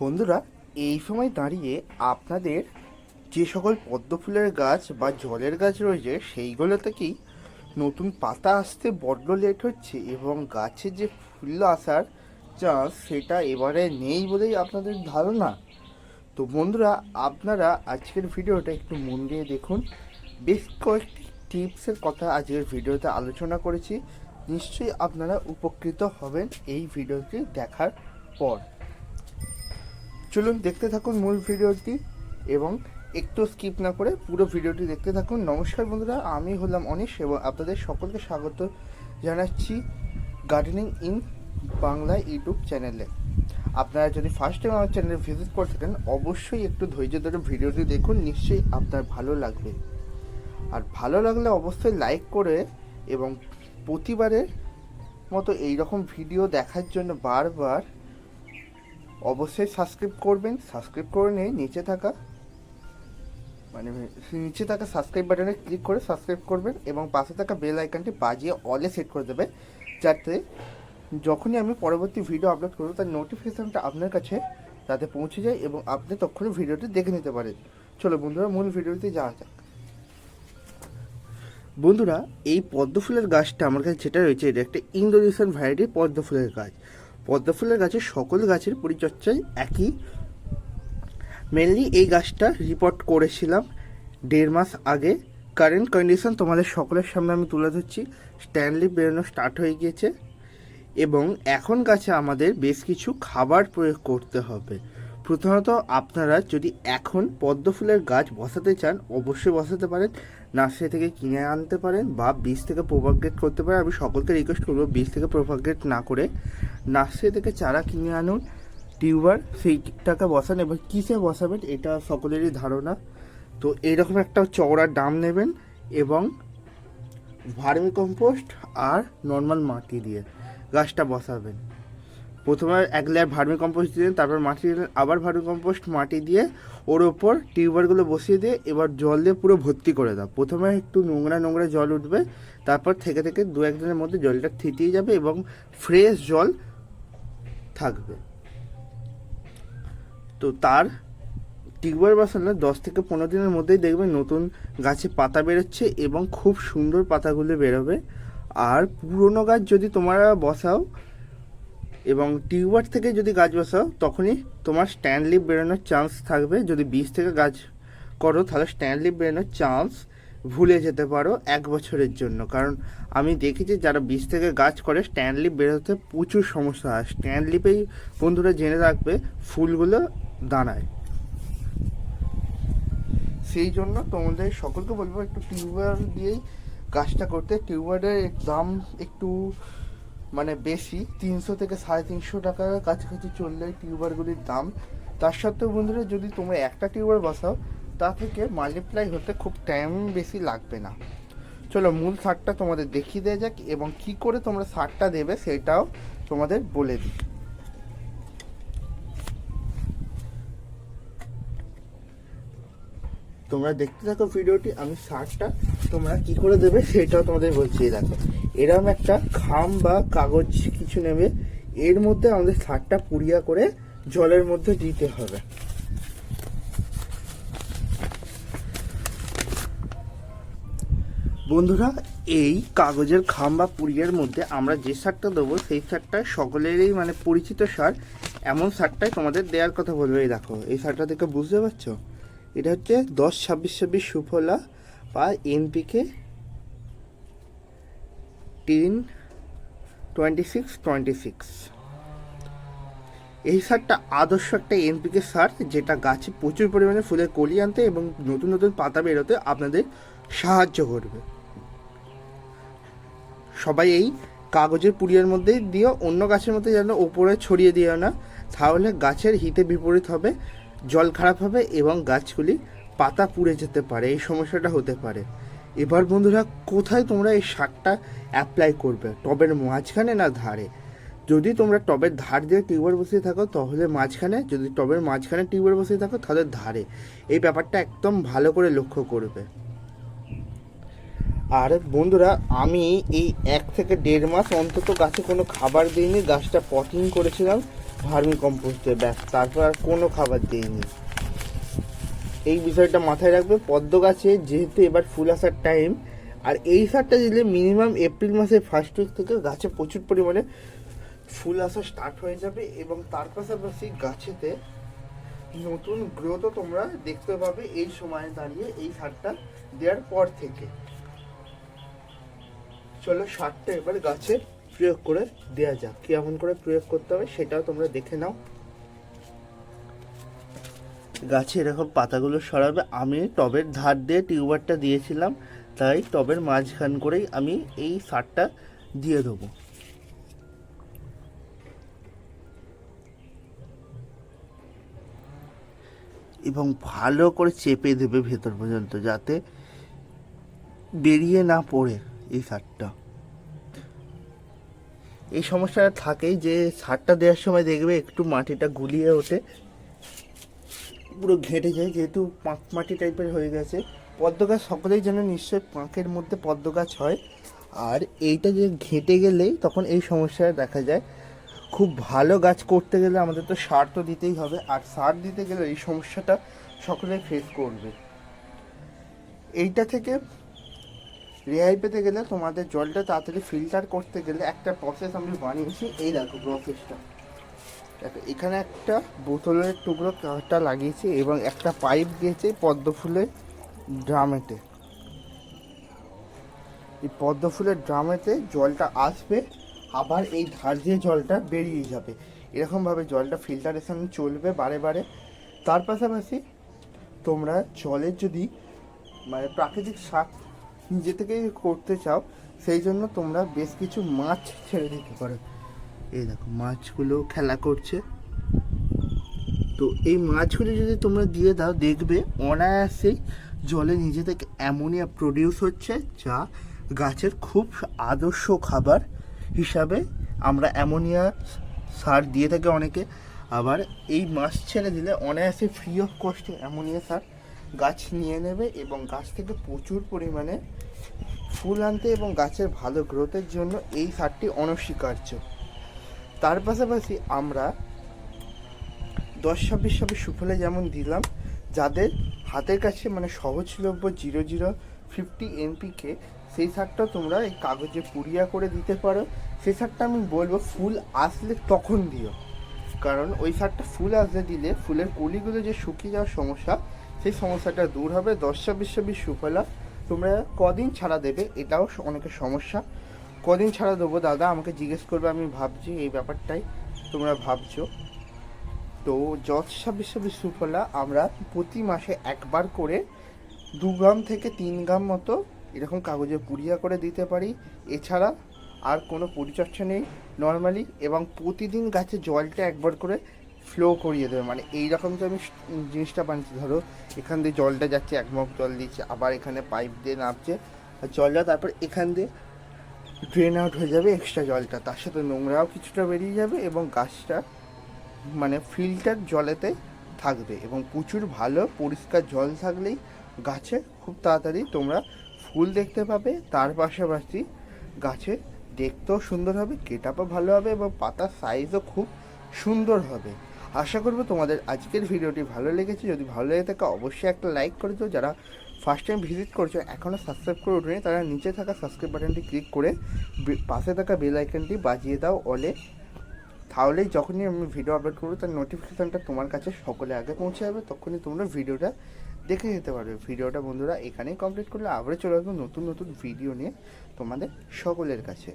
বন্ধুরা, এই সময় দাঁড়িয়ে আপনাদের যে সকল পদ্ম ফুলের গাছ বা জলের গাছ রয়েছে সেইগুলো থেকেই নতুন পাতা আসতে বড্ড লেট হচ্ছে এবং গাছে যে ফুল আসার চান্স সেটা এবারে নেই বলেই আপনাদের ধারণা? তো বন্ধুরা, আপনারা আজকের ভিডিওটা একটু মন দিয়ে দেখুন। বেশ কয়েকটি টিপসের কথা আজকের ভিডিওতে আলোচনা করেছি। নিশ্চয়ই আপনারা উপকৃত হবেন এই ভিডিওটি দেখার পর। চলুন দেখতে থাকুন মূল ভিডিওটি এবং একটু স্কিপ না করে পুরো ভিডিওটি দেখতে থাকুন। নমস্কার বন্ধুরা, আমি হলাম অনিশ এবং আপনাদের সকলকে স্বাগত জানাচ্ছি গার্ডেনিং ইন বাংলা ইউটিউব চ্যানেলে। আপনারা যদি ফার্স্ট টাইম আমার চ্যানেলে ভিজিট করে থাকেন, অবশ্যই একটু ধৈর্য ধরে ভিডিওটি দেখুন, নিশ্চয়ই আপনার ভালো লাগবে। আর ভালো লাগলে অবশ্যই লাইক করে এবং প্রতিবারের মতো এই রকম ভিডিও দেখার জন্য বারবার অবশ্যই সাবস্ক্রাইব করবেন সাবস্ক্রাইব করে নিয়ে নিচে থাকা মানে নিচে থাকা সাবস্ক্রাইব বাটনে ক্লিক করে সাবস্ক্রাইব করবেন এবং পাশে থাকা বেল আইকনটি বাজিয়ে অলে সেট করে দেবে যাতে যখনই আমি পরবর্তী ভিডিও আপলোড করব, তার নোটিফিকেশানটা আপনার কাছে যাতে পৌঁছে যায় এবং আপনি তখনই ভিডিওটি দেখে নিতে পারেন। চলো বন্ধুরা, মূল ভিডিওতে যাওয়া যাক। বন্ধুরা, এই পদ্ম ফুলের গাছটা আমার কাছে যেটা রয়েছে, এটা একটা ইন্দোনেশিয়ান ভ্যারাইটির পদ্ম ফুলের গাছ। পদ্ম ফুলের গাছের সকল গাছের পরিচর্যায় একই। মেনলি এই গাছটা রিপোর্ট করেছিলাম দেড় মাস আগে। কারেন্ট কন্ডিশন তোমাদের সকলের সামনে আমি তুলে ধরছি। স্ট্যান্ডলি বেরোনো স্টার্ট হয়ে গিয়েছে এবং এখন গাছে আমাদের বেশ কিছু খাবার প্রয়োগ করতে হবে। প্রথমত আপনারা যদি এখন পদ্ম ফুলের গাছ বসাতে চান, অবশ্যই বসাতে পারেন। নার্সারি থেকে কিনে আনতে পারেন বা বীজ থেকে প্রোপাগেট করতে পারেন। আমি সকলকে রিকোয়েস্ট করব বীজ থেকে প্রোপাগেট না করে। নার্সারি থেকে চারা কিনে আনুন, টিউবার সেই টাকা বসান এবার কিসে বসাবেন এটা সকলেরই ধারণা। তো এইরকম একটা চওড়া ডাম নেবেন এবং ভার্মি কম্পোস্ট আর নর্মাল মাটি দিয়ে গাছটা বসাবেন। প্রথমে এক লেয়ার ভার্মি কম্পোস্ট দিলেন তারপর মাটি দিলেন আবার ভার্মি কম্পোস্ট মাটি দিয়ে ওর ওপর টিউবারগুলো বসিয়ে দিয়ে এবার জল দিয়ে পুরো ভর্তি করে দাও। প্রথমে একটু নোংরা নোংরা জল উঠবে, তারপর থেকে থেকে দু একদিনের মধ্যে জলটা থিতিয়ে যাবে এবং ফ্রেশ জল থাকবে। তো তার টিউবার বসালে দশ থেকে পনেরো দিনের মধ্যেই দেখবেন নতুন গাছে পাতা বেরোচ্ছে এবং খুব সুন্দর পাতাগুলো বেরোবে। আর পুরনো গাছ যদি তোমরা বসাও এবং টিউবার থেকে যদি গাছ বসাও, তখনই তোমার স্ট্যান্ড লিপ বেরোনোর চান্স থাকবে। যদি বীজ থেকে গাছ করো, তাহলে স্ট্যান্ড লিপ বেরোনোর চান্স ভুলে যেতে পারো এক বছরের জন্য। কারণ আমি দেখেছি যারা বীজ থেকে গাছ করে স্ট্যান্ড লিপ বেরোতে প্রচুর সমস্যা হয়। স্ট্যান্ড লিপেই বন্ধুরা জেনে রাখবে, ফুলগুলো দাঁড়ায় সেই জন্য তোমাদের সকলকে বলব, একটু টিউবার দিয়েই গাছটা করতে। টিউবারের দাম একটু মানে বেশি, তিনশো থেকে সাড়ে তিনশো টাকার কাছাকাছি চললে টিউবারগুলির দাম। তার সত্ত্বেও বন্ধুরা, যদি তোমরা একটা টিউবার বসাও তা থেকে মাল্টিপ্লাই হতে খুব টাইম বেশি লাগবে না। চলো মূল সারটা তোমাদের দেখিয়ে দেওয়া যাক এবং কি করে তোমরা সারটা দেবে সেটাও তোমাদের বলে দিই। তোমরা দেখতে থাকো ভিডিওটি, আমি সারটা তোমরা কি করে দেবে সেটাও তোমাদের বলছি দেখো এরকম একটা খাম বা কাগজ কিছু নেবে, এর মধ্যে আমাদের সারটা পুড়িয়া করে জলের মধ্যে দিতে হবে। বন্ধুরা, এই কাগজের খাম বা পুড়িয়ার মধ্যে আমরা যে সারটা দেবো, সেই সারটা সকলেরই মানে পরিচিত সার। এমন সারটাই তোমাদের দেওয়ার কথা বলবে। এই দেখো, এই সারটা দেখে বুঝতে পারছ? এটা হচ্ছে দশ ছাব্বিশ ছাব্বিশ সুফলা বা NPK ten twenty six twenty six. এই সারটা আদর্শ একটা এনপিকে সার, যেটা গাছে প্রচুর পরিমাণে ফুলের কলি আনতে এবং নতুন নতুন পাতা বেরোতে আপনাদের সাহায্য করবে। সবাই এই কাগজের পুড়িয়ার মধ্যে দিও অন্য গাছের মধ্যে যেন ওপরে ছড়িয়ে দিও না, তাহলে গাছের হিতে বিপরীত হবে, জল খারাপ হবে এবং গাছগুলি পাতা পুড়ে যেতে পারে, এই সমস্যাটা হতে পারে। এবার বন্ধুরা, কোথায় তোমরা এই সারটা অ্যাপ্লাই করবে? টবের মাঝখানে না ধারে? যদি তোমরা টবের ধার দিয়ে টিউবার বসিয়ে থাকো, তাহলে মাঝখানে, যদি টবের মাঝখানে টিউবার বসিয়ে থাকো, তাহলে ধারে। এই ব্যাপারটা একদম ভালো করে লক্ষ্য করবে। আর বন্ধুরা, আমি এই এক থেকে দেড় মাস অন্তত গাছে কোনো খাবার দিইনি, গাছটা পটিং করেছিলাম, ভার্মি কম্পোস্টে ব্যাস, তারপর আর কোনো খাবার দিইনি। এই বিষয়টা মাথায় রাখবে, পদ্ম গাছে যেহেতু এবার ফুল আসার টাইম আর এই সারটা দিলে মিনিমাম এপ্রিল মাসের ফার্স্ট উইক থেকে গাছে প্রচুর পরিমাণে ফুল আসা স্টার্ট হয়ে যাবে এবং তার পাশাপাশি গাছেতে নতুন গ্রোথও তোমরা দেখতে পাবে এই সময়ে দাঁড়িয়ে এই সারটা দেওয়ার পর থেকে। চলো সারটা এবার গাছে প্রয়োগ করে দেওয়া যাক। কেমন করে প্রয়োগ করতে হবে সেটাও তোমরা দেখে নাও। গাছে এরকম পাতাগুলো সরাবে। আমি টবের ধার দিয়ে টিউবারটা দিয়েছিলাম, তাই টবের মাঝখান করেই আমি এই সারটা দিয়ে দেবো। এবং ভালো করে চেপে দেবে ভেতর পর্যন্ত, যাতে বেরিয়ে না পড়ে। এই সারটা এই সমস্যাটা থাকেই যে সারটা দেওয়ার সময় দেখবে একটু মাটিটা গুলিয়ে ওঠে। পুরো ঘেঁটে যায়, যেহেতু পাঁক মাটি টাইপের হয়ে গেছে। পদ্ম গাছ সকলেই যেন নিশ্চয়ই পাঁকের মধ্যে পদ্ম গাছ হয়। আর এইটা যে ঘেঁটে গেলেই তখন এই সমস্যাটা দেখা যায়। খুব ভালো গাছ করতে গেলে আমাদের তো সার তো দিতেই হবে, আর সার দিতে গেলে এই সমস্যাটা সকলে ফেস করবে। এইটা থেকে রেহাই পেতে গেলে তোমাদের জলটা তাড়াতাড়ি ফিল্টার করতে গেলে একটা প্রসেস আমি বানিয়েছি। এই দেখো প্রসেসটা দেখো, এখানে একটা বোতলের টুকরো কাঁটা লাগিয়েছি এবং একটা পাইপ দিয়েছে পদ্ম ফুলের ড্রামেতে। এই পদ্ম ফুলের ড্রামেতে জলটা আসবে, আবার এই ধার দিয়ে জলটা বেরিয়ে যাবে। এরকমভাবে জলটা ফিল্টারেশন চলবে বারে বারে। তার পাশাপাশি তোমরা জলের যদি মানে প্রাকৃতিক শাক নিজে থেকেই করতে চাও, সেই জন্য তোমরা বেশ কিছু মাছ ছেড়ে দিতে পারো। এই দেখো, মাছগুলো খেলা করছে। তো এই মাছগুলো যদি তোমরা দিয়ে দাও, দেখবে অনায়াসেই জলে নিজে থেকে অ্যামোনিয়া প্রডিউস হচ্ছে, যা গাছের খুব আদর্শ খাবার হিসাবে আমরা অ্যামোনিয়া সার দিয়ে থাকি অনেকে। আবার এই মাছ ছেড়ে দিলে অনায়াসে ফ্রি অফ কস্টে অ্যামোনিয়া সার গাছ নিয়ে নেবে এবং গাছ থেকে প্রচুর পরিমাণে ফুল আনতে এবং গাছের ভালো গ্রোথের জন্য এই সারটি অনস্বীকার্য। তার পাশাপাশি আমরা দশ ছাব্বিশ ছাব্বিশ সুফলে যেমন দিলাম, যাদের হাতের কাছে মানে সহজলভ্য জিরো জিরো ফিফটি এমপিকে সেই সারটা তোমরা এই কাগজে পুড়িয়া করে দিতে পারো। সেই সারটা আমি বলব ফুল আসলে তখন দিও। কারণ ওই সারটা ফুল আসলে দিলে ফুলের কলিগুলো যে শুকিয়ে যাওয়ার সমস্যা সেই সমস্যাটা দূর হবে। দশ ছাব্বিশ ছাব্বিশ সুফলা, তোমরা কদিন ছাড়া দেবে এটাও অনেকের সমস্যা। কদিন ছাড়া দেবো দাদা, আমাকে জিজ্ঞেস করবে, আমি ভাবছি এই ব্যাপারটাই তোমরা ভাবছ। তো দশ ছাব্বিশ ছাব্বিশ সুফলা, আমরা প্রতি মাসে একবার করে দু গ্রাম থেকে তিন গ্রাম মতো এরকম কাগজে পুড়িয়া করে দিতে পারি। এছাড়া আর কোনো পরিচর্চা নেই নর্মালি এবং প্রতিদিন গাছে জলটা একবার করে ফ্লো করিয়ে দেবে। মানে এই রকম যে আমি জিনিসটা বানিয়েছি, ধরো এখান দিয়ে জলটা যাচ্ছে, এক মগ জল দিচ্ছে, আবার এখানে পাইপ দিয়ে নামছে, আর জলটা তারপর এখান দিয়ে ড্রেন আউট হয়ে যাবে এক্সট্রা জলটা। তার সাথে নোংরাও কিছুটা বেরিয়ে যাবে এবং গাছটা মানে ফিল্টার জলেতে থাকবে এবং প্রচুর ভালো পরিষ্কার জল থাকলেই গাছে খুব তাড়াতাড়ি তোমরা ফুল দেখতে পাবে। তার পাশাপাশি গাছে দেখতেও সুন্দর হবে কেটাপও ভালো হবে এবং পাতার সাইজও খুব সুন্দর হবে। আশা করব তোমাদের আজকের ভিডিওটি ভালো লেগেছে। যদি ভালো লেগে থাকে, অবশ্যই একটা লাইক করে দিও। যারা ফার্স্ট টাইম ভিজিট করছ এখনও সাবস্ক্রাইব করে উঠেনি, তারা নিচে থাকা সাবস্ক্রাইব বাটনটি ক্লিক করে পাশে থাকা বেল আইকনটি বাজিয়ে দাও অলে। তাহলে যখনই আমি ভিডিও আপলোড করব, তার নোটিফিকেশানটা তোমার কাছে সকলে আগে পৌঁছে যাবে। তখনই তোমরা ভিডিওটা দেখে নিতে পারবে। ভিডিওটা বন্ধুরা এখানেই কমপ্লিট করলে আবারও চলে আসব নতুন নতুন ভিডিও নিয়ে তোমাদের সকলের কাছে।